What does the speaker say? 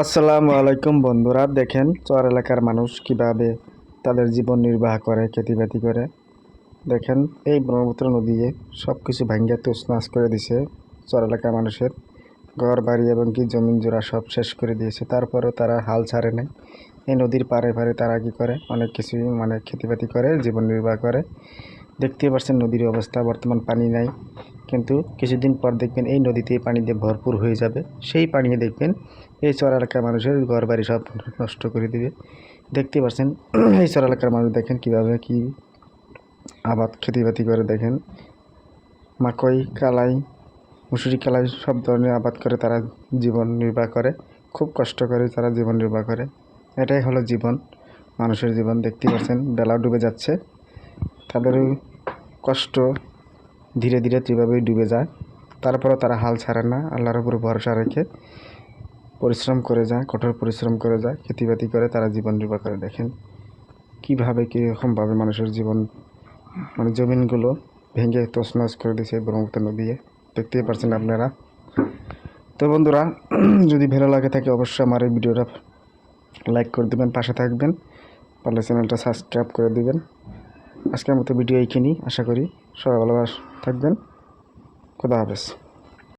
আসসালামু আলাইকুম বন্ধুরা, দেখেন চর এলাকার মানুষ কীভাবে তাদের জীবন নির্বাহ করে, খেতিবাতি করে। দেখেন এই ব্রহ্মপুত্র নদীয়ে সব কিছু ভাঙ্গিয়া তোষনাশ করে দিছে চর এলাকার মানুষের। ঘর, বাড়ি এবং কি জমিন জোড়া সব শেষ করে দিয়েছে, তারপরেও তারা হাল ছাড়ে নাই। এই নদীর পাড়ে পারে তারা কী করে? অনেক কিছুই মানে খেতিবাতি করে, জীবন নির্বাহ করে। দেখতে পাচ্ছেন নদীর অবস্থা, বর্তমান পানি নাই। কিন্তু কিছুদিন পর দেখবেন এই নদীতে পানি দিয়ে ভরপুর হয়ে যাবে। সেই পানি দেখবেন এই চর এলাকার মানুষের ঘর বাড়ি সব নষ্ট করে দেবে। দেখতে পাচ্ছেন এই চর এলাকার মানুষ দেখেন কীভাবে কি আবাদ খেতিবাতি করে দেখেন। মাকই, কালাই, মুসুরি কালাই সব ধরনের আবাদ করে তারা জীবন নির্বাহ করে। খুব কষ্ট করে তারা জীবন নির্বাহ করে। এটাই হলো জীবন, মানুষের জীবন। দেখতে পাচ্ছেন বেলা ডুবে যাচ্ছে। তাদেরও কষ্ট ধীরে ধীরে যেভাবেই ডুবে যায়। তারপরেও তারা হাল ছাড়ে না, আল্লাহর উপর ভরসা রেখে পরিশ্রম করে যায়, কঠোর পরিশ্রম করে যায় খেতিবাতি করে, তারা জীবন নির্বাহ করে। দেখেন কীভাবে, কীরকমভাবে মানুষের জীবন মানে জমিনগুলো ভেঙে তছনছ করে দিয়েছে ব্রহ্মপুত্র নদী দেখতেই পারছেন আপনারা। তো বন্ধুরা, যদি ভালো লাগে থাকে অবশ্যই আমার এই ভিডিওটা লাইক করে দেবেন, পাশে থাকবেন। পারলে চ্যানেলটা সাবস্ক্রাইব করে দেবেন। আজকের মতো ভিডিও এইখানেই আশা করি সবাই ভালোবাস থাকবেন। খোদা হাফেজ।